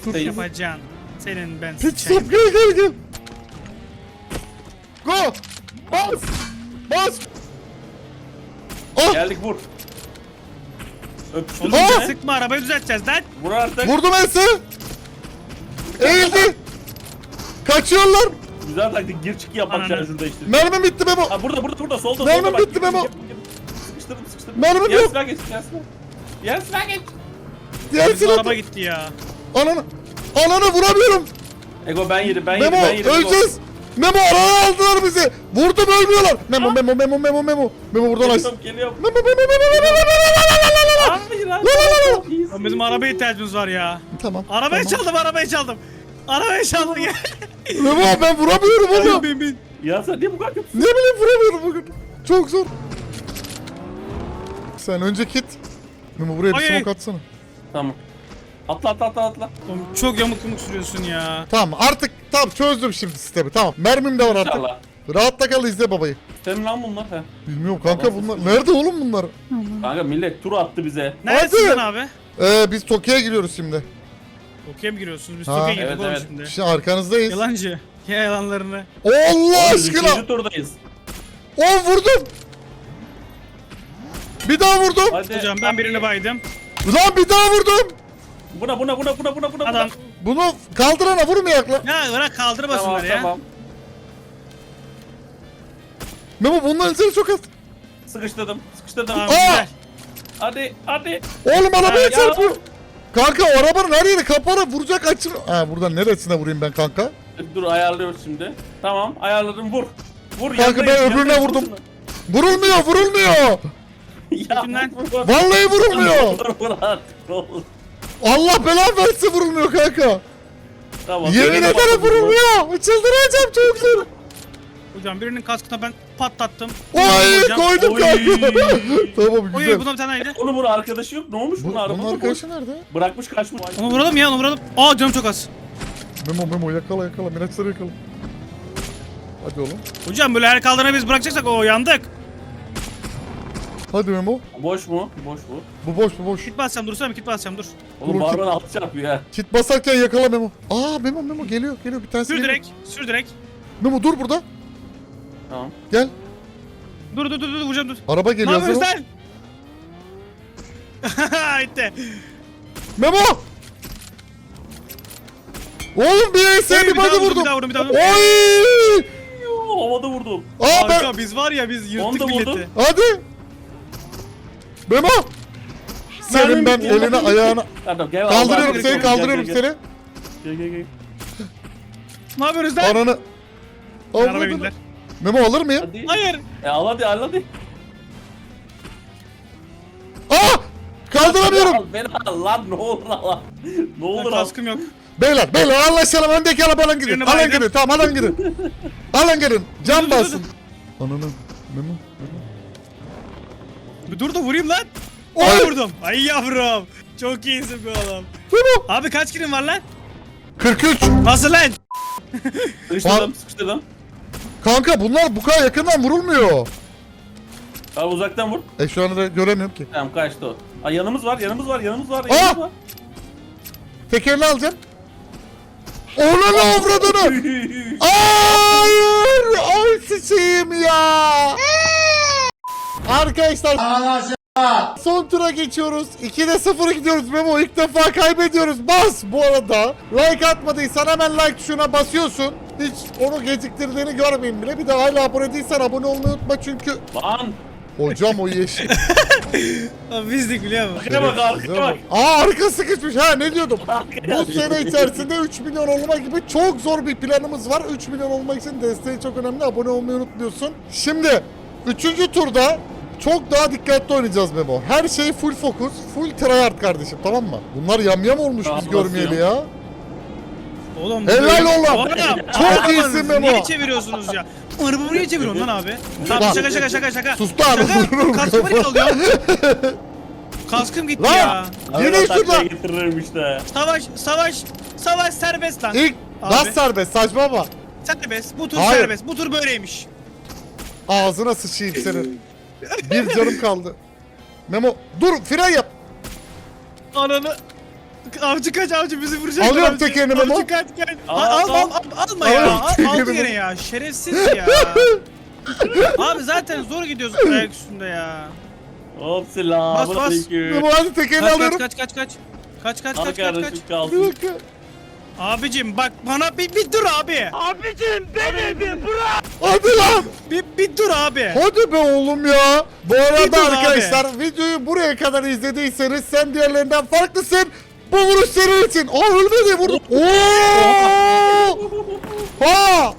[SPEAKER 5] Stay.
[SPEAKER 4] Yapacaksın. Senin ben
[SPEAKER 2] Pit
[SPEAKER 4] sıçayım.
[SPEAKER 2] stop gel gel gel. Go. Bas. Bas. Ah
[SPEAKER 5] Geldik vur. Öpüştür
[SPEAKER 2] Aa!
[SPEAKER 5] seni.
[SPEAKER 4] Sıkma arabayı düzelteceğiz lan.
[SPEAKER 5] Vur artık.
[SPEAKER 2] vurdum Ense. Eğildi. Kaçıyorlar.
[SPEAKER 5] Güzel taktik gir çık yap bak
[SPEAKER 4] Ananı.
[SPEAKER 5] şarjını değiştir.
[SPEAKER 2] Mermi bitti Memo.
[SPEAKER 5] Ha burada burada burada solda
[SPEAKER 2] Mermim
[SPEAKER 5] solda bak.
[SPEAKER 2] bitti Memo.
[SPEAKER 5] Sıkıştırdım sıkıştırdım.
[SPEAKER 2] Mermim yok.
[SPEAKER 5] silah geç. Diğer silah geç.
[SPEAKER 2] Diğer
[SPEAKER 4] Bizim araba
[SPEAKER 2] silah.
[SPEAKER 4] gitti ya.
[SPEAKER 2] Ananı. Ananı vuramıyorum.
[SPEAKER 5] Ego ben yedim ben yedim
[SPEAKER 2] Memo
[SPEAKER 5] ben yedim. Ego.
[SPEAKER 2] öleceğiz. Memo araya aldılar bizi. Vurdum ölmüyorlar. Memo Memo Memo Memo Memo. Memo buradan aç.
[SPEAKER 5] Geliyorum geliyorum.
[SPEAKER 2] Memo Memo Memo Memo Memo Memo.
[SPEAKER 5] Hayır
[SPEAKER 2] La la la la.
[SPEAKER 5] hayır.
[SPEAKER 4] Lan Bizim arabaya ihtiyacımız var ya.
[SPEAKER 2] Tamam.
[SPEAKER 4] Arabayı
[SPEAKER 2] tamam.
[SPEAKER 4] çaldım arabayı çaldım. Arabayı çaldım gel.
[SPEAKER 2] Memo ben vuramıyorum
[SPEAKER 4] bin.
[SPEAKER 5] Ya sen niye bu kadar kötüsün?
[SPEAKER 2] Ne bileyim vuramıyorum bugün. Çok zor. Sen önce kit. Memo buraya bir
[SPEAKER 4] Ay,
[SPEAKER 2] smoke atsana.
[SPEAKER 5] Tamam. Atla atla atla atla.
[SPEAKER 4] Oğlum çok yamuk yumuk sürüyorsun ya.
[SPEAKER 2] Tamam artık tamam çözdüm şimdi sistemi tamam. Mermim de var artık.
[SPEAKER 5] İnşallah.
[SPEAKER 2] Rahatla kal izle babayı.
[SPEAKER 5] Senin lan bunlar he.
[SPEAKER 2] Bilmiyorum kanka
[SPEAKER 5] Allah
[SPEAKER 2] bunlar.
[SPEAKER 5] sesini.
[SPEAKER 2] Nerede oğlum bunlar?
[SPEAKER 5] Kanka millet tur attı bize.
[SPEAKER 4] Neredesin
[SPEAKER 2] Hadi.
[SPEAKER 4] abi?
[SPEAKER 2] Ee, biz Tokyo'ya giriyoruz şimdi.
[SPEAKER 4] Tokyo'ya mı giriyorsunuz? Biz
[SPEAKER 2] Ha.
[SPEAKER 4] Tokyo'ya girdik
[SPEAKER 5] Evet,
[SPEAKER 4] oğlum
[SPEAKER 5] evet.
[SPEAKER 4] şimdi.
[SPEAKER 2] Şimdi arkanızdayız.
[SPEAKER 4] Yalancı. Ya yalanlarını.
[SPEAKER 2] Allah aşkına.
[SPEAKER 5] ikinci turdayız.
[SPEAKER 2] O vurdum. Bir daha vurdum.
[SPEAKER 5] Hadi.
[SPEAKER 4] Hocam ben birini baydım.
[SPEAKER 2] Lan bir daha vurdum.
[SPEAKER 5] Buna buna buna buna buna buna.
[SPEAKER 4] Adam.
[SPEAKER 2] Bunu kaldırana vurmayak lan.
[SPEAKER 4] Ya bırak
[SPEAKER 5] Tamam
[SPEAKER 4] kaldırmasınlar ya.
[SPEAKER 5] tamam.
[SPEAKER 2] Memo bunların üzeri çok az.
[SPEAKER 5] Sıkıştırdım. Sıkıştırdım.
[SPEAKER 4] Tamam
[SPEAKER 2] Aa!
[SPEAKER 4] güzel.
[SPEAKER 5] Hadi hadi.
[SPEAKER 2] Oğlum arabaya
[SPEAKER 5] Ya,
[SPEAKER 2] çarpıyor. Kanka o arabanın her yeri kapalı vuracak açın. Ha buradan neresine vurayım ben kanka?
[SPEAKER 5] Dur ayarlıyoruz şimdi. Tamam ayarladım vur. Vur
[SPEAKER 2] Kanka, ben öbürüne vurdum.
[SPEAKER 5] vur
[SPEAKER 2] Vurulmuyor vurulmuyor.
[SPEAKER 5] Ya.
[SPEAKER 2] Vallahi vurulmuyor.
[SPEAKER 5] Artık.
[SPEAKER 2] Allah belanı versin vurulmuyor kanka.
[SPEAKER 5] Tamam.
[SPEAKER 2] Yemin ederim
[SPEAKER 5] bu.
[SPEAKER 2] vurulmuyor. Çıldıracağım çok zor.
[SPEAKER 4] Hocam birinin kaskına ben patlattım.
[SPEAKER 2] Oy
[SPEAKER 4] Hocam.
[SPEAKER 2] koydum
[SPEAKER 5] Oy.
[SPEAKER 2] kanka. tamam
[SPEAKER 4] Oy
[SPEAKER 2] güzel.
[SPEAKER 4] buna bir tane neydi?
[SPEAKER 5] Onu vur arkadaşı yok. Ne olmuş
[SPEAKER 2] Bu,
[SPEAKER 5] bunun arabası?
[SPEAKER 2] bunun arkadaşı nerede?
[SPEAKER 5] Bırakmış kaçmış.
[SPEAKER 4] Onu vuralım ya onu vuralım. Aa canım çok az.
[SPEAKER 2] Memo Memo yakala yakala Miraçları yakala. Hadi oğlum.
[SPEAKER 4] Hocam böyle her kaldırana biz bırakacaksak o yandık.
[SPEAKER 2] Hadi Memo.
[SPEAKER 5] Boş mu? Boş bu.
[SPEAKER 2] Bu boş bu boş.
[SPEAKER 4] Kit basacağım dursana kit basacağım dur.
[SPEAKER 5] Oğlum
[SPEAKER 2] Dur,
[SPEAKER 5] barban altı çarpıyor ha.
[SPEAKER 2] Kit basarken yakala Memo. Aa Memo Memo geliyor geliyor bir tanesi
[SPEAKER 4] Sür
[SPEAKER 2] geliyor.
[SPEAKER 4] direkt. Sür direkt.
[SPEAKER 2] Memo dur burada.
[SPEAKER 5] Tamam.
[SPEAKER 2] Gel.
[SPEAKER 4] Dur dur dur dur vuracağım dur.
[SPEAKER 2] Araba
[SPEAKER 4] Ne
[SPEAKER 2] geliyor hazır
[SPEAKER 4] yapıyorsun
[SPEAKER 2] ol.
[SPEAKER 4] lan? Gitti.
[SPEAKER 2] Memo! Oğlum bir
[SPEAKER 4] Oy,
[SPEAKER 2] ES'e bir
[SPEAKER 4] daha
[SPEAKER 2] body
[SPEAKER 4] vurdum, bir daha vurdum, bir daha vurdum.
[SPEAKER 2] Oy!
[SPEAKER 5] Yoo, Havada vurdum.
[SPEAKER 2] Aa ben...
[SPEAKER 4] Biz var ya biz yırttık
[SPEAKER 5] da vurdum.
[SPEAKER 4] milleti.
[SPEAKER 2] Hadi. Memo! Senin ben ayağına...
[SPEAKER 5] Tamam gel.
[SPEAKER 2] Kaldırıyorum seni kaldırıyorum
[SPEAKER 5] gel, gel,
[SPEAKER 2] seni.
[SPEAKER 5] Gel gel gel.
[SPEAKER 4] Ne yapıyorsunuz lan?
[SPEAKER 2] Ananı...
[SPEAKER 4] Araba
[SPEAKER 2] Avradını.
[SPEAKER 4] bindiler.
[SPEAKER 2] Memo alır mıyım?
[SPEAKER 5] Hadi.
[SPEAKER 4] Hayır.
[SPEAKER 5] E al hadi al hadi.
[SPEAKER 2] Aa! Kaldıramıyorum.
[SPEAKER 5] Al, Beni al lan ne olur al. Ne olur
[SPEAKER 4] Lan
[SPEAKER 5] al.
[SPEAKER 4] kaskım yok.
[SPEAKER 2] Beyler beyler anlaşalım öndeki arabadan gidin.
[SPEAKER 4] Birini
[SPEAKER 2] Alın
[SPEAKER 4] baydım.
[SPEAKER 2] gidin tamam alın gidin. Alın gidin.
[SPEAKER 4] Dur, dur,
[SPEAKER 2] basın. Ananı. Memo.
[SPEAKER 4] Bir dur da vurayım lan.
[SPEAKER 2] Oy!
[SPEAKER 4] Ay vurdum. Ay yavrum. Çok iyisin be oğlum. Abi kaç kilin var lan?
[SPEAKER 2] 43.
[SPEAKER 4] Nasıl lan?
[SPEAKER 5] Sıkıştırdım sıkıştırdım.
[SPEAKER 2] Kanka bunlar bu kadar yakından vurulmuyor.
[SPEAKER 5] Abi uzaktan vur.
[SPEAKER 2] E şu anda göremiyorum ki.
[SPEAKER 5] Tamam kaçtı o. Ay yanımız var yanımız var yanımız var
[SPEAKER 2] Aa!
[SPEAKER 5] yanımız var.
[SPEAKER 2] Tekerini alacağım. Ona ne avradını? Hayır! Ay sıçayım ya! Arkadaşlar Son tura geçiyoruz. 2'de 0 gidiyoruz Memo. ilk defa kaybediyoruz. Bas bu arada. Like atmadıysan hemen like tuşuna basıyorsun. Hiç onu geciktirdiğini görmeyin bile. Bir de hala abone değilsen abone olmayı unutma çünkü.
[SPEAKER 5] Lan.
[SPEAKER 2] Hocam o yeşil.
[SPEAKER 4] Abi bizdik biliyor musun?
[SPEAKER 5] Arkaya bak arkaya bak.
[SPEAKER 2] Aa arka sıkışmış ha ne diyordum. Bu sene içerisinde 3 milyon olma gibi çok zor bir planımız var. 3 milyon olmak için desteği çok önemli. Abone olmayı unutmuyorsun. Şimdi 3. turda çok daha dikkatli oynayacağız Memo. Her şey full fokus, full tryhard kardeşim tamam mı? Bunlar yamyam olmuş
[SPEAKER 5] Tamam,
[SPEAKER 2] biz görmeyeli ya.
[SPEAKER 4] Oğlum
[SPEAKER 2] Helal
[SPEAKER 4] böyle-
[SPEAKER 2] oğlum.
[SPEAKER 4] Oğlum,
[SPEAKER 2] Çok iyisin Memo.
[SPEAKER 4] Niye çeviriyorsunuz ya? Arabamı niye çeviriyorsun lan abi? Tamam
[SPEAKER 2] Lan.
[SPEAKER 4] şaka şaka şaka şaka.
[SPEAKER 2] Sus lan,
[SPEAKER 4] Şaka kaskımı niye
[SPEAKER 2] kafana.
[SPEAKER 4] alıyor? Kaskım gitti
[SPEAKER 2] Lan.
[SPEAKER 4] ya.
[SPEAKER 2] Yine
[SPEAKER 5] Arada
[SPEAKER 2] şurada.
[SPEAKER 5] taklaya getiririm işte.
[SPEAKER 4] Savaş savaş savaş serbest lan.
[SPEAKER 2] İlk
[SPEAKER 4] Abi.
[SPEAKER 2] nasıl serbest saçma ama.
[SPEAKER 4] Serbest. Bu tur
[SPEAKER 2] Hayır.
[SPEAKER 4] serbest. Bu tur böyleymiş.
[SPEAKER 2] Ağzına sıçayım senin. Bir canım kaldı. Memo dur fren yap.
[SPEAKER 4] Ananı Avcı kaç avcı bizi vuracak.
[SPEAKER 2] Alıyorum
[SPEAKER 4] avcı.
[SPEAKER 2] tekerini
[SPEAKER 4] Avcı
[SPEAKER 2] Memo.
[SPEAKER 4] kaç kaç.
[SPEAKER 5] Al,
[SPEAKER 4] Al, al,
[SPEAKER 5] al.
[SPEAKER 4] al, alma ya.
[SPEAKER 2] Alıyorum
[SPEAKER 4] Al,
[SPEAKER 2] tekerini Memo.
[SPEAKER 4] yine ya. Şerefsiz ya. Abi zaten zor gidiyoruz ayak üstünde ya.
[SPEAKER 5] Hop
[SPEAKER 4] Bas, bas.
[SPEAKER 2] Memo hadi tekerini
[SPEAKER 4] Kaç kaç
[SPEAKER 2] alıyorum.
[SPEAKER 4] kaç kaç kaç. Kaç kaç
[SPEAKER 5] Al
[SPEAKER 4] kaç kaç kaç.
[SPEAKER 5] kardeşim
[SPEAKER 2] Bir
[SPEAKER 5] kalsın.
[SPEAKER 2] dakika.
[SPEAKER 4] Abicim bak bana bir, bir dur abi. Abicim beni bir bırak.
[SPEAKER 2] Hadi lan.
[SPEAKER 4] Bir, bir dur abi.
[SPEAKER 2] Hadi be oğlum ya. Bu arada
[SPEAKER 4] dur
[SPEAKER 2] arkadaşlar videoyu buraya kadar izlediyseniz sen diğerlerinden farklısın. Bu vuruş senin için. Aa ölmedi vurdu. Oo! Ha!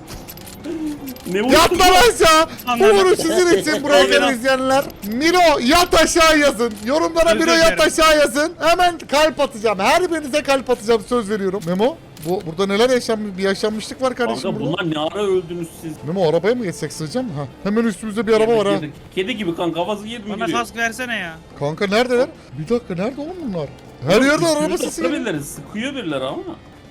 [SPEAKER 5] Ne?
[SPEAKER 2] Yat lan aşağı. Bu vuruş sizin için buraya kadar izleyenler. Miro yat aşağı yazın. Yorumlara Miro yat aşağı yazın. Hemen kalp atacağım. Her birinize kalp atacağım söz veriyorum. Memo bu burada neler yaşanmış bir yaşanmışlık var kardeşim
[SPEAKER 5] Kanka
[SPEAKER 2] burada.
[SPEAKER 5] bunlar ne ara öldünüz siz?
[SPEAKER 2] Memo arabaya mı geçsek sığacağım? Ha. Hemen üstümüzde bir araba var ha.
[SPEAKER 5] Kedi, kedi gibi kanka kafası yedim
[SPEAKER 4] Bana
[SPEAKER 5] giriyor.
[SPEAKER 4] kask versene ya.
[SPEAKER 2] Kanka neredeler? Bir dakika nerede oğlum bunlar? Her yerde araba sesi geliyor.
[SPEAKER 5] Sıkabiliriz. Sıkıyor birileri ama.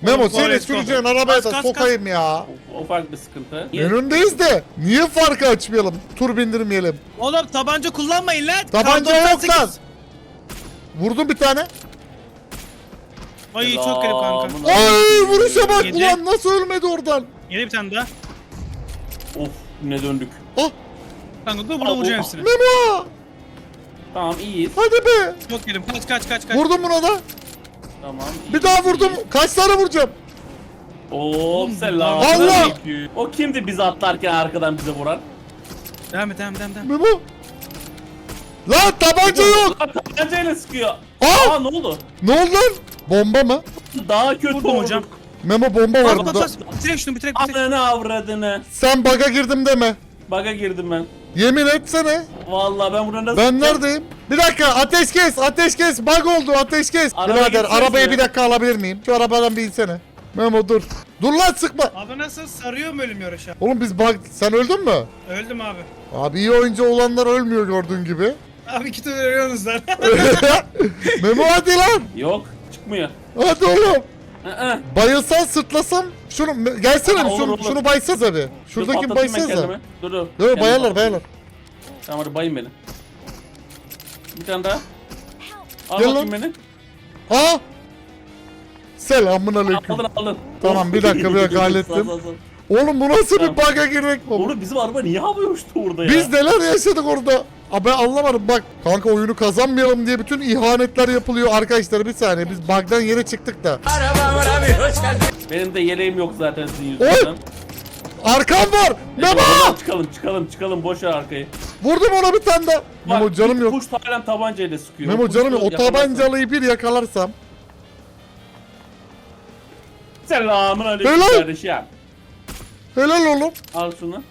[SPEAKER 2] Memo
[SPEAKER 4] Oğlum,
[SPEAKER 2] senin
[SPEAKER 4] Forrest
[SPEAKER 2] süreceğin arabaya da sokayım ya.
[SPEAKER 5] O, o farklı bir sıkıntı.
[SPEAKER 2] Önündeyiz de niye farkı açmayalım? Tur bindirmeyelim.
[SPEAKER 4] Oğlum tabanca kullanmayın lan.
[SPEAKER 2] Tabanca
[SPEAKER 4] Kar
[SPEAKER 2] yok
[SPEAKER 4] 98.
[SPEAKER 2] lan. Vurdum bir tane.
[SPEAKER 4] Ay çok garip kanka.
[SPEAKER 2] Ay vuruşa bak
[SPEAKER 4] Yedi.
[SPEAKER 2] ulan nasıl ölmedi oradan.
[SPEAKER 4] Yine bir tane daha.
[SPEAKER 5] Of ne döndük.
[SPEAKER 2] Ah
[SPEAKER 4] Kanka dur burada
[SPEAKER 5] Aa,
[SPEAKER 4] vuracağım
[SPEAKER 5] o-
[SPEAKER 4] hepsini.
[SPEAKER 2] Memo
[SPEAKER 5] Tamam iyiyiz.
[SPEAKER 2] hadi be.
[SPEAKER 4] Çok yedim. Kaç kaç kaç kaç.
[SPEAKER 2] Vurdum buna da.
[SPEAKER 5] Tamam.
[SPEAKER 2] Bir daha vurdum. Kaç tane vuracağım?
[SPEAKER 5] Oo selam.
[SPEAKER 2] Allah!
[SPEAKER 5] O kimdi bizi atlarken arkadan bize vuran?
[SPEAKER 4] Devam et devam et devam et.
[SPEAKER 2] Memo. Lan tabanca yok.
[SPEAKER 5] Lan Tabancayla sıkıyor.
[SPEAKER 2] Aa!
[SPEAKER 5] Aa ne oldu?
[SPEAKER 2] Ne oldu lan? Bomba mı?
[SPEAKER 5] Daha kötü
[SPEAKER 4] Vurdum
[SPEAKER 5] oldu.
[SPEAKER 4] hocam.
[SPEAKER 2] Memo bomba var
[SPEAKER 4] bas
[SPEAKER 2] burada.
[SPEAKER 4] bas. Bitirek şunu bitirek bitirek.
[SPEAKER 5] Ananı avradını.
[SPEAKER 2] Sen baga girdim deme.
[SPEAKER 5] Baga girdim ben.
[SPEAKER 2] Yemin etsene.
[SPEAKER 5] Vallahi ben buradan nasıl
[SPEAKER 2] Ben neredeyim? Bir dakika ateş kes ateş kes bug oldu ateş kes.
[SPEAKER 5] Araba
[SPEAKER 2] Birader arabayı
[SPEAKER 5] şuraya.
[SPEAKER 2] bir dakika alabilir miyim? Şu arabadan bir insene. Memo dur. Dur lan sıkma.
[SPEAKER 4] Abi nasıl sarıyor mu ölüm yarışı?
[SPEAKER 2] Oğlum biz bug... Sen öldün mü?
[SPEAKER 4] Öldüm abi.
[SPEAKER 2] Abi iyi oyuncu olanlar ölmüyor gördüğün gibi.
[SPEAKER 4] Abi iki tur veriyorsunuz lan.
[SPEAKER 2] Memo hadi lan.
[SPEAKER 5] Yok çıkmıyor.
[SPEAKER 2] Hadi oğlum.
[SPEAKER 5] Hı-hı.
[SPEAKER 2] Bayılsan sırtlasam. Şunu gelsene
[SPEAKER 5] Ha, olur,
[SPEAKER 2] şunu,
[SPEAKER 5] olur.
[SPEAKER 2] şunu baysanız abi. Şuradaki
[SPEAKER 5] patlatayım ben
[SPEAKER 2] baysanız
[SPEAKER 5] kendimi. Dur dur.
[SPEAKER 2] Dur
[SPEAKER 5] Kendimi
[SPEAKER 2] bayarlar
[SPEAKER 5] patlatayım.
[SPEAKER 2] bayarlar.
[SPEAKER 5] Tamam hadi bayın beni. Bir tane daha. Al
[SPEAKER 2] Gel
[SPEAKER 5] bakayım beni.
[SPEAKER 2] Aa. Selamun aleyküm.
[SPEAKER 5] Aldın aldın.
[SPEAKER 2] Tamam, bir dakika, bir dakika, hallettim.
[SPEAKER 5] Sağ, sağ, sağ.
[SPEAKER 2] Oğlum bu nasıl
[SPEAKER 5] Tamam.
[SPEAKER 2] bir bug'a girmek bu?
[SPEAKER 5] Oğlum bizim araba niye havaya uçtu orada ya?
[SPEAKER 2] Biz neler yaşadık orada? Abi ben anlamadım bak. Kanka oyunu kazanmayalım diye bütün ihanetler yapılıyor arkadaşlar bir saniye. Biz bug'dan yere çıktık da.
[SPEAKER 5] Benim de yeleğim yok zaten sizin
[SPEAKER 2] Oy!
[SPEAKER 5] yüzünüzden.
[SPEAKER 2] Arkam var. Memo!
[SPEAKER 5] Oradan çıkalım çıkalım çıkalım boş ver arkayı.
[SPEAKER 2] Vurdum ona bir tane daha. Memo
[SPEAKER 5] Bak,
[SPEAKER 2] canım
[SPEAKER 5] bir
[SPEAKER 2] yok.
[SPEAKER 5] Kuş halen tabancayla sıkıyor.
[SPEAKER 2] Memo
[SPEAKER 5] Kuş
[SPEAKER 2] canım yok. O tabancalıyı bir yakalarsam.
[SPEAKER 5] Selamun aleyküm
[SPEAKER 2] Helal.
[SPEAKER 5] kardeşim.
[SPEAKER 2] Helal oğlum.
[SPEAKER 5] Al şunu.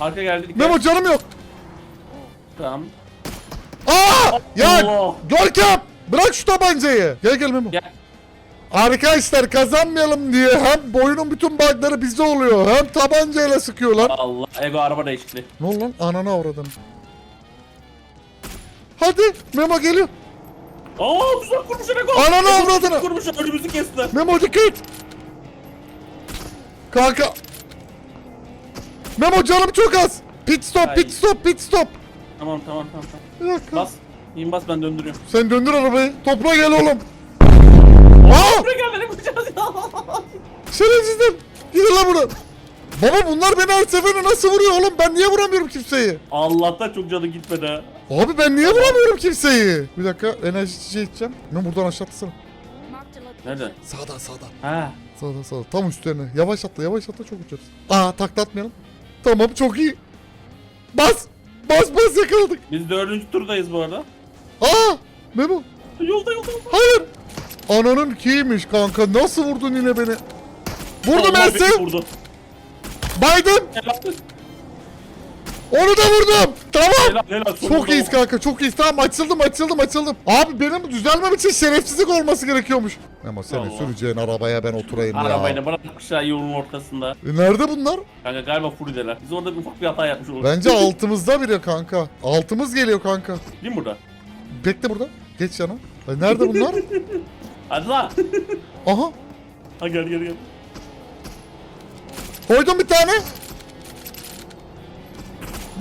[SPEAKER 5] Arka geldi dikkat.
[SPEAKER 2] Memo canım yok.
[SPEAKER 5] Tamam.
[SPEAKER 2] Aa! Ya
[SPEAKER 5] Allah.
[SPEAKER 2] Görkem! Bırak şu tabancayı. Gel gel Memo.
[SPEAKER 5] Gel.
[SPEAKER 2] Arkadaşlar kazanmayalım diye hem boyunun bütün bugları bize oluyor hem tabancayla sıkıyorlar.
[SPEAKER 5] Allah Ego araba değişti.
[SPEAKER 2] Ne oldu lan? Ananı avradın. Hadi Memo geliyor.
[SPEAKER 5] Aa tuzak kurmuş Ego.
[SPEAKER 2] Ananı
[SPEAKER 5] Ego,
[SPEAKER 2] avradını.
[SPEAKER 5] tuzak Kurmuş önümüzü kestiler.
[SPEAKER 2] Memo dikkat. Kanka. Memo canım çok az. Pit stop,
[SPEAKER 5] Ay.
[SPEAKER 2] pit stop, pit stop.
[SPEAKER 5] Tamam tamam tamam.
[SPEAKER 2] Bir dakika.
[SPEAKER 5] Bas. İn bas ben döndürüyorum.
[SPEAKER 2] Sen döndür arabayı. Toprağa gel oğlum. Aa!
[SPEAKER 5] Buraya gel beni kuracağız ya.
[SPEAKER 2] Şerefsizler. Gidin lan buradan. Baba bunlar beni her seferinde nasıl vuruyor oğlum? Ben niye vuramıyorum kimseyi?
[SPEAKER 5] Allah'tan çok canı gitmedi ha.
[SPEAKER 2] Abi ben niye vuramıyorum kimseyi? Bir dakika enerji içeceği içeceğim. Ne buradan aşağı atsana.
[SPEAKER 1] Marked a location.
[SPEAKER 5] Nerede?
[SPEAKER 2] Sağdan sağdan.
[SPEAKER 5] Ha.
[SPEAKER 2] Sağdan sağdan. Tam üstlerine. Yavaş atla yavaş atla çok uçarız. Aa taklatmayalım. Tamam çok iyi. Bas. Bas bas yakaladık.
[SPEAKER 5] Biz dördüncü turdayız bu arada.
[SPEAKER 2] Aa Memo.
[SPEAKER 5] Yolda yolda yolda.
[SPEAKER 2] Hayır. Ananın kiymiş kanka. Nasıl vurdun yine beni? Vurdum Ersin.
[SPEAKER 5] vurdu. Helal.
[SPEAKER 2] Onu da vurdum. Tamam.
[SPEAKER 5] Helal helal.
[SPEAKER 2] Çok
[SPEAKER 5] sonunda
[SPEAKER 2] iyiyiz kanka çok iyiyiz. Tamam açıldım açıldım açıldım. Abi benim düzelmem için şerefsizlik olması gerekiyormuş. Ama senin
[SPEAKER 5] Allah.
[SPEAKER 2] süreceğin arabaya ben oturayım ya.
[SPEAKER 5] Arabayla bırakmışlar yolun ortasında.
[SPEAKER 2] E nerede bunlar?
[SPEAKER 5] Kanka galiba Furideler. Biz orada bir ufak bir hata yapmış oluruz.
[SPEAKER 2] Bence altımızda biri kanka. Altımız geliyor kanka.
[SPEAKER 5] Değil mi burada?
[SPEAKER 2] Bekle burada. Geç yana. Ay nerede bunlar?
[SPEAKER 5] Hadi lan.
[SPEAKER 2] Aha.
[SPEAKER 5] ha gel gel gel.
[SPEAKER 2] Koydum bir tane.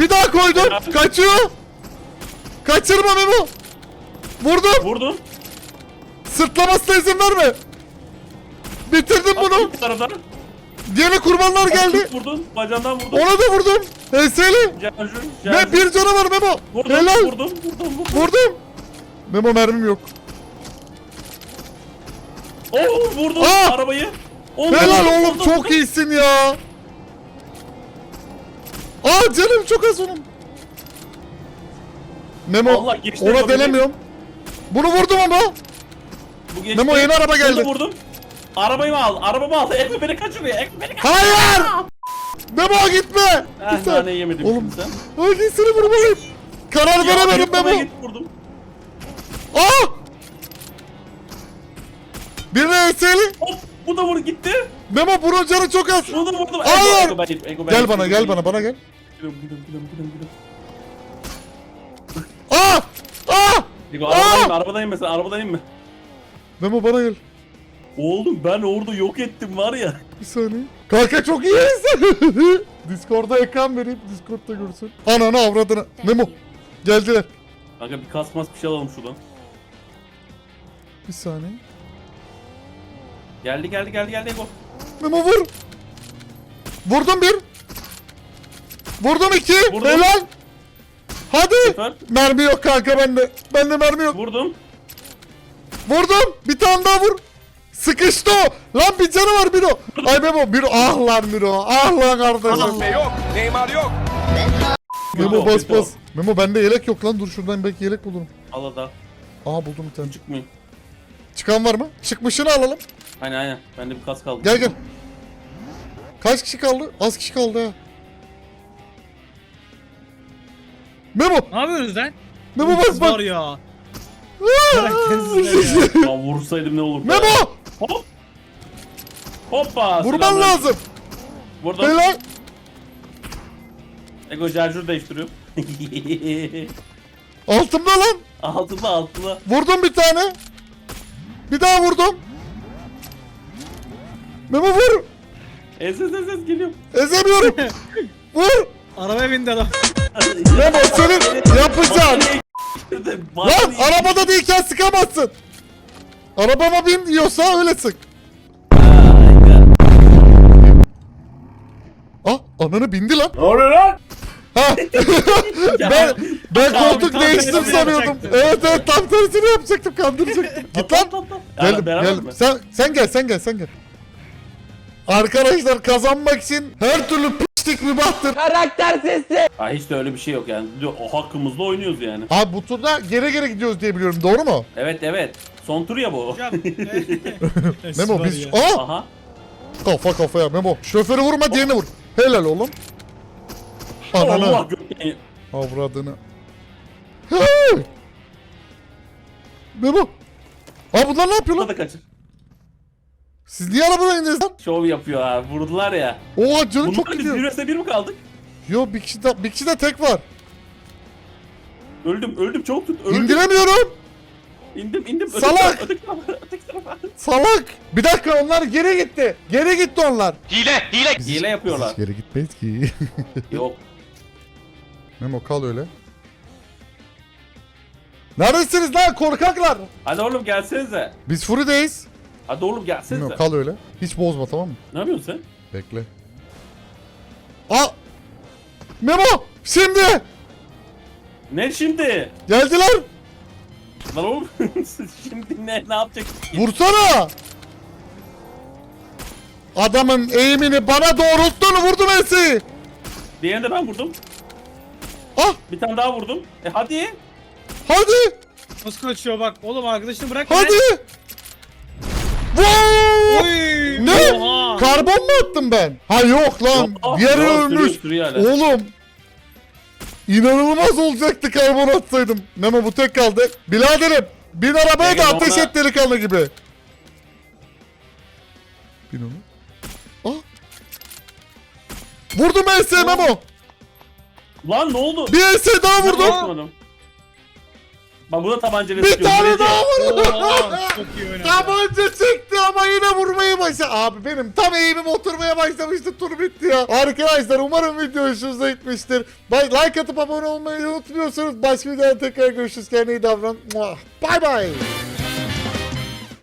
[SPEAKER 2] Bir daha koydum. Kaçıyor. Kaçırma Memo. Vurdum.
[SPEAKER 5] Vurdun.
[SPEAKER 2] Sırtlamasına izin verme. Bitirdim bunu.
[SPEAKER 5] Bu taraftan.
[SPEAKER 2] Yeni kurbanlar geldi.
[SPEAKER 5] Vurdun. Bacağından vurdun.
[SPEAKER 2] Ona da vurdum. Heseli. Ve bir canı var Memo.
[SPEAKER 5] Vurdum.
[SPEAKER 2] Helal.
[SPEAKER 5] Vurdum. Vurdum. Vurdum.
[SPEAKER 2] Vurdum. Memo mermim yok.
[SPEAKER 5] Oo vurdum
[SPEAKER 2] Aa!
[SPEAKER 5] arabayı. Oo,
[SPEAKER 2] Helal
[SPEAKER 5] vurdum,
[SPEAKER 2] oğlum
[SPEAKER 5] vurdum,
[SPEAKER 2] çok
[SPEAKER 5] vurdum.
[SPEAKER 2] iyisin ya. Aa canım çok az onun. Memo
[SPEAKER 5] Allah,
[SPEAKER 2] ona denemiyorum. Bunu vurdum ama.
[SPEAKER 5] Bu geçti.
[SPEAKER 2] Memo, yeni araba geldi.
[SPEAKER 5] Vurdum vurdum. Arabayı mı al? Arabamı al. Ekme beni kaçırıyor. Ekme beni kaçırıyor.
[SPEAKER 2] Hayır. Memo gitme.
[SPEAKER 5] Ah
[SPEAKER 2] Lütfen.
[SPEAKER 5] tane yemedim
[SPEAKER 2] Oğlum
[SPEAKER 5] sen.
[SPEAKER 2] hangisini vurmalıyım? Karar veremedim Memo.
[SPEAKER 5] git vurdum.
[SPEAKER 2] Aa! Birine eseli.
[SPEAKER 5] Hop bu da vur gitti.
[SPEAKER 2] Memo bunun canı çok az.
[SPEAKER 5] Bunu da vurdum.
[SPEAKER 2] Hayır.
[SPEAKER 5] Ego, Ego, ben, Ego, ben
[SPEAKER 2] Gel bana gel bana bana gel.
[SPEAKER 5] Gidiyorum gidiyorum gidiyorum gidiyorum. gidiyorum.
[SPEAKER 2] Aa! Aa!
[SPEAKER 5] Ego
[SPEAKER 2] Aa!
[SPEAKER 5] arabadayım mı? Arabadayım mı sen? Arabadayım mı?
[SPEAKER 2] Memo bana gel.
[SPEAKER 5] Oğlum ben orada yok ettim var ya.
[SPEAKER 2] Bir saniye. Kanka çok iyiyiz. Discord'da ekran vereyim. Discord'da görsün. Ananı avradını. Memo. Geldiler.
[SPEAKER 5] Kanka bir kasmas bir şey alalım şuradan.
[SPEAKER 2] Bir saniye.
[SPEAKER 5] Geldi geldi geldi geldi Ego.
[SPEAKER 2] Memo vur. Vurdum bir. Vurdum iki.
[SPEAKER 5] Vurdum.
[SPEAKER 2] Helal. Hadi.
[SPEAKER 5] Süper.
[SPEAKER 2] Mermi yok kanka bende. Bende mermi yok.
[SPEAKER 5] Vurdum.
[SPEAKER 2] Vurdum. Bir tane daha vur. Sıkıştı o. Lan bir canı var bir o. Ay Memo bir Ah lan Miro. Ah lan kardeşim.
[SPEAKER 3] yok. Neymar yok.
[SPEAKER 2] Memo bas bas. Memo bende yelek yok lan. Dur şuradan belki yelek bulurum.
[SPEAKER 5] Al da.
[SPEAKER 2] Aa buldum bir tane.
[SPEAKER 5] Çıkmayın.
[SPEAKER 2] Çıkan var mı? Çıkmışını alalım.
[SPEAKER 5] Aynen aynen. Bende bir kas kaldı.
[SPEAKER 2] Gel gel. Kaç kişi kaldı? Az kişi kaldı ha. Memo!
[SPEAKER 4] Ne yapıyorsunuz lan?
[SPEAKER 2] Memo bas
[SPEAKER 4] Var
[SPEAKER 2] bak!
[SPEAKER 4] ya. Karaktersizler ya.
[SPEAKER 5] Ya vursaydım ne olurdu?
[SPEAKER 2] Memo!
[SPEAKER 5] Hop. Hoppa.
[SPEAKER 2] Vurman
[SPEAKER 5] selamlar.
[SPEAKER 2] lazım.
[SPEAKER 5] Vurdum.
[SPEAKER 2] Helal.
[SPEAKER 5] Ego charger değiştiriyor.
[SPEAKER 2] Altımda lan.
[SPEAKER 5] altında altında.
[SPEAKER 2] Vurdum bir tane. Bir daha vurdum. Memo vur.
[SPEAKER 5] Ez ez ez ez geliyorum.
[SPEAKER 2] Ezemiyorum. vur.
[SPEAKER 4] Arabaya bindi adam.
[SPEAKER 2] Memo senin yapacağın. Lan arabada değilken sıkamazsın. Arabama bin diyorsa öyle sık. Ah ananı bindi lan.
[SPEAKER 3] Ne oluyor lan?
[SPEAKER 2] Ha. ben ben
[SPEAKER 4] Abi,
[SPEAKER 2] koltuk
[SPEAKER 4] tam
[SPEAKER 2] değiştim
[SPEAKER 4] tersini
[SPEAKER 2] sanıyordum.
[SPEAKER 4] yapacaktın.
[SPEAKER 2] Evet evet tam tersini yapacaktım kandıracaktım. Git lan. Gel
[SPEAKER 5] Gel
[SPEAKER 2] gel.
[SPEAKER 5] mi?
[SPEAKER 2] Sen sen gel sen gel sen gel. Arkadaşlar kazanmak için her türlü pislik mübahtır.
[SPEAKER 5] Ha hiç de öyle bir şey yok yani. O hakkımızda oynuyoruz yani.
[SPEAKER 2] Abi bu turda geri geri gidiyoruz diye biliyorum doğru mu?
[SPEAKER 5] Evet evet. Son tur ya bu.
[SPEAKER 4] Hocam.
[SPEAKER 2] Memo biz... Aa!
[SPEAKER 5] Aha.
[SPEAKER 2] Kafa kafaya Memo. Şoförü vurma diğerini vur. Helal oğlum.
[SPEAKER 5] Allah
[SPEAKER 2] Ananı.
[SPEAKER 5] gökleyin.
[SPEAKER 2] Avradını. Hey! Memo. Aa bunlar ne yapıyor
[SPEAKER 5] Buna
[SPEAKER 2] lan?
[SPEAKER 5] da kaçır.
[SPEAKER 2] Siz niye arabadan indiniz lan?
[SPEAKER 5] Şov yapıyor ha. Vurdular ya.
[SPEAKER 2] Oha canım
[SPEAKER 5] Bunlar
[SPEAKER 2] çok
[SPEAKER 5] biz
[SPEAKER 2] gidiyor.
[SPEAKER 5] bir vs bir mi kaldık?
[SPEAKER 2] Yo bir kişi de, bir kişi de tek var.
[SPEAKER 5] Öldüm öldüm çok tut. Öldüm.
[SPEAKER 2] İndiremiyorum.
[SPEAKER 5] İndim indim. Öteki
[SPEAKER 2] Salak!
[SPEAKER 5] tarafa, Öteki tarafa. Öteki tarafa.
[SPEAKER 2] Salak. Bir dakika onlar geri gitti. Geri gitti onlar. Biz
[SPEAKER 5] Hile yapıyorlar.
[SPEAKER 2] Biz geri gitmeyiz ki.
[SPEAKER 5] Yok.
[SPEAKER 2] Memo kal öyle. Neredesiniz lan korkaklar?
[SPEAKER 5] Hadi oğlum gelsenize.
[SPEAKER 2] Biz Furi'deyiz.
[SPEAKER 5] Hadi oğlum gelsenize.
[SPEAKER 2] Memo kal öyle. Hiç bozma tamam mı?
[SPEAKER 5] Ne yapıyorsun sen?
[SPEAKER 2] Bekle. Aa! Memo! Şimdi!
[SPEAKER 5] Ne şimdi?
[SPEAKER 2] Geldiler!
[SPEAKER 5] Lan oğlum şimdi ne ne yapacaksın?
[SPEAKER 2] Vursana! Adamın eğimini bana doğrulttuğunu vurdum Ensi.
[SPEAKER 5] Diğerini de ben vurdum.
[SPEAKER 2] Ah!
[SPEAKER 5] Bir tane daha vurdum. E hadi.
[SPEAKER 2] Hadi!
[SPEAKER 4] Nasıl kaçıyor bak. Oğlum arkadaşını bırak.
[SPEAKER 2] Hadi!
[SPEAKER 4] Oy.
[SPEAKER 2] Ne?
[SPEAKER 4] Oha.
[SPEAKER 2] Karbon mu attım ben? Ha yok lan.
[SPEAKER 5] Yok,
[SPEAKER 2] Diğeri
[SPEAKER 5] yok,
[SPEAKER 2] ölmüş.
[SPEAKER 5] sürüyor, sürüyor hala.
[SPEAKER 2] Oğlum. İnanılmaz olacaktı karbon atsaydım. Memo bu tek kaldı. Biraderim. Bin arabaya da
[SPEAKER 5] Peki,
[SPEAKER 2] ateş
[SPEAKER 5] ona-
[SPEAKER 2] et delikanlı gibi. Bin onu. Ah. Vurdum ES Memo.
[SPEAKER 5] Lan ne oldu?
[SPEAKER 2] Bir ES daha
[SPEAKER 5] vurdum. Bak bu da tabancayla
[SPEAKER 2] Bir
[SPEAKER 5] sıkıyor.
[SPEAKER 2] tane
[SPEAKER 5] Böylece-
[SPEAKER 2] daha vurdum.
[SPEAKER 4] Oha. Çok iyi oynadı.
[SPEAKER 2] Tabanca çekti ama yine vurmayı başladı. Abi benim tam eğimim oturmaya başlamıştı. Tur bitti ya. Arkadaşlar umarım video hoşunuza gitmiştir. Bay- Like atıp abone olmayı unutmuyorsunuz. Başka videoda tekrar görüşürüz. Kendine iyi davranın. Muah. Bye bye.